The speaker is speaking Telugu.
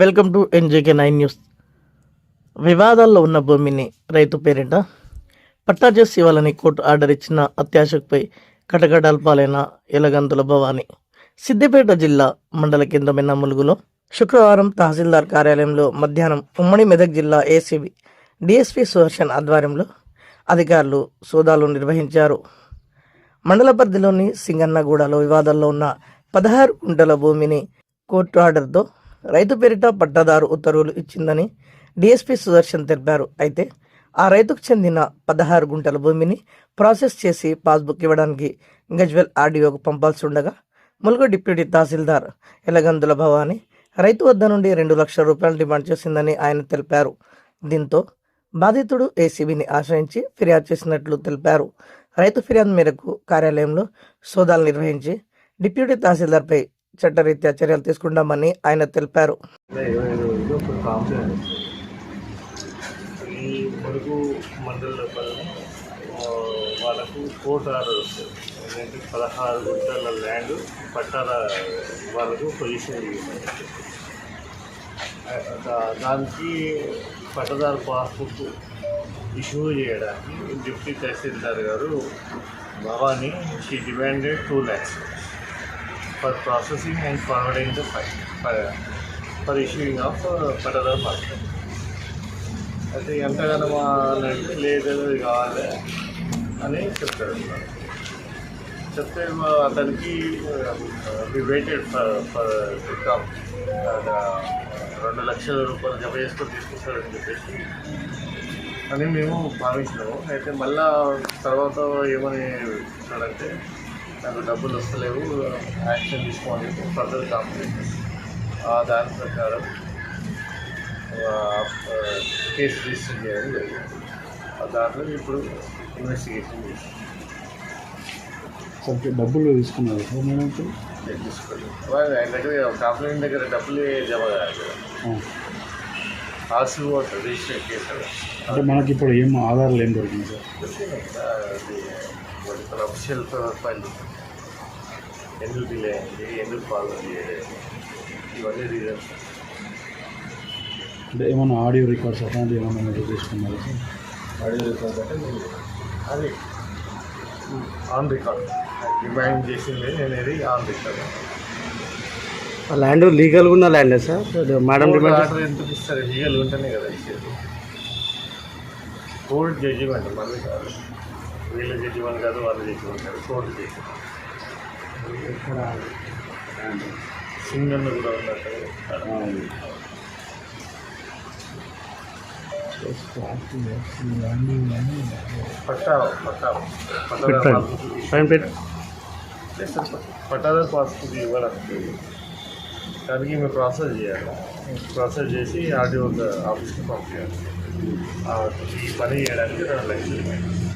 Welcome to NJK nine news. వివాదాల్లో ఉన్న భూమిని రైతు పేరిట పట్టా చేసి ఇవ్వాలని కోర్టు ఆర్డర్ ఇచ్చిన అత్యాశకుపై కటకటాల పాలైన ఎలగంతుల భవాని. సిద్దిపేట జిల్లా మండల కేంద్రమైన ములుగులో శుక్రవారం తహసీల్దార్ కార్యాలయంలో మధ్యాహ్నం ఉమ్మడి మెదక్ జిల్లా ఏసీబీ డిఎస్పీ సుదర్శన్ ఆధ్వర్యంలో అధికారులు సోదాలు నిర్వహించారు. మండల పరిధిలోని సింగన్నగూడలో వివాదాల్లో ఉన్న పదహారు గుంటల భూమిని కోర్టు ఆర్డర్తో రైతు పేరిట పట్టాదారు ఉత్తర్వులు ఇచ్చిందని డిఎస్పీ సుదర్శన్ తెలిపారు. అయితే ఆ రైతుకు చెందిన పదహారు గుంటల భూమిని ప్రాసెస్ చేసి పాస్బుక్ ఇవ్వడానికి గజ్వెల్ ఆర్డీఓకు పంపాల్సి ఉండగా ములుగు డిప్యూటీ తహసీల్దార్ ఎలగందుల భవాని రైతు వద్ద నుండి రెండు లక్షల రూపాయలు డిమాండ్ చేసిందని ఆయన తెలిపారు. దీంతో బాధితుడు ఏసీబీని ఆశ్రయించి ఫిర్యాదు చేసినట్లు తెలిపారు. రైతు ఫిర్యాదు మేరకు కార్యాలయంలో సోదాలు నిర్వహించి డిప్యూటీ తహసీల్దార్పై చట్టరీత్యా చర్యలు తీసుకుంటామని ఆయన తెలిపారు. ఈ మురుగు మండల వాళ్ళకు కోర్టు ఆర్డర్ వస్తుంది. ఏంటంటే పదహారు గుంటల ల్యాండ్ పట్టాల వాళ్ళకు పొజిషన్ దానికి పట్టదారు పాస్బుక్ ఇష్యూ చేయడానికి డిప్యూటీ తహసీల్దార్ గారు Bhavani she demanded two lakhs. For processing and file for, for issuing of of federal passbook అయితే ఎంతగానో మా లేదు కావాలి అని చెప్తాడు. చెప్తే అతనికి we waited for for come రెండు లక్షల రూపాయలు జమ చేసుకొని తీసుకొస్తాడని చెప్పేసి అని మేము భావించినాము. అయితే మళ్ళా తర్వాత ఏమని చెప్తాడంటే నాకు డబ్బులు వస్తలేవు యాక్షన్ చెప్పి ఫర్దర్ కంప్లైంట్ దాని ప్రకారం కేసు రిజిస్టర్ చేయడం జరిగింది. ఆ దాంట్లో ఇప్పుడు ఇన్వెస్టిగేషన్ చేసి సరే డబ్బులు తీసుకున్నారు సార్ నేను ఇప్పుడు? తీసుకోండి వాళ్ళు ఆయన దగ్గర కంప్లైంట్ దగ్గర డబ్బులు జమ కాదు రిజిస్టర్ కేసు. అంటే మనకి ఇప్పుడు ఏం ఆధారాలు ఏం దొరికింది సార్? అది అఫిషియల్ ఫైల్ ఎందుకు డిలే అయింది ఎందుకు ఫాలో చేయలేదు ఇవన్నీ రీజన్స్ అంటే ఏమైనా ఆడియో రికార్డ్స్ అట్లాంటివి ఏమైనా మీరు తీసుకున్నారు? ఆడియో రికార్డ్ అంటే నేను అది ఆన్ రికార్డ్ డిమాండ్ చేసింది నేను ఇది ఆన్ రికార్డ్ ల్యాండ్ లీగల్గా ఉన్న ల్యాండే సార్? మేడం ఆర్డర్ ఎందుకు ఇస్తారు? లీగల్ ఉంటేనే కదా ఇచ్చేది. కోర్టు జడ్జిమెంట్ మళ్ళీ కాదు. వీళ్ళ జడ్జిమెంట్ కాదు వాళ్ళ జడ్జిమెంట్ కాదు కోర్టు జడ్జిమెంట్ సింగన్న కూడా ఉన్నట్టు పట్టా పట్టా పట్టా పైన పెట్టు. పట్టాదారు పాస్బుక్ ఇవ్వడానికి. దానికి మేము ప్రాసెస్ చేయాలి. ప్రాసెస్ చేసి ఆర్డీఓ ఆఫీస్కి పంపించాలి. ఆ, ఈ పని చేయడానికి రెండు లక్షలు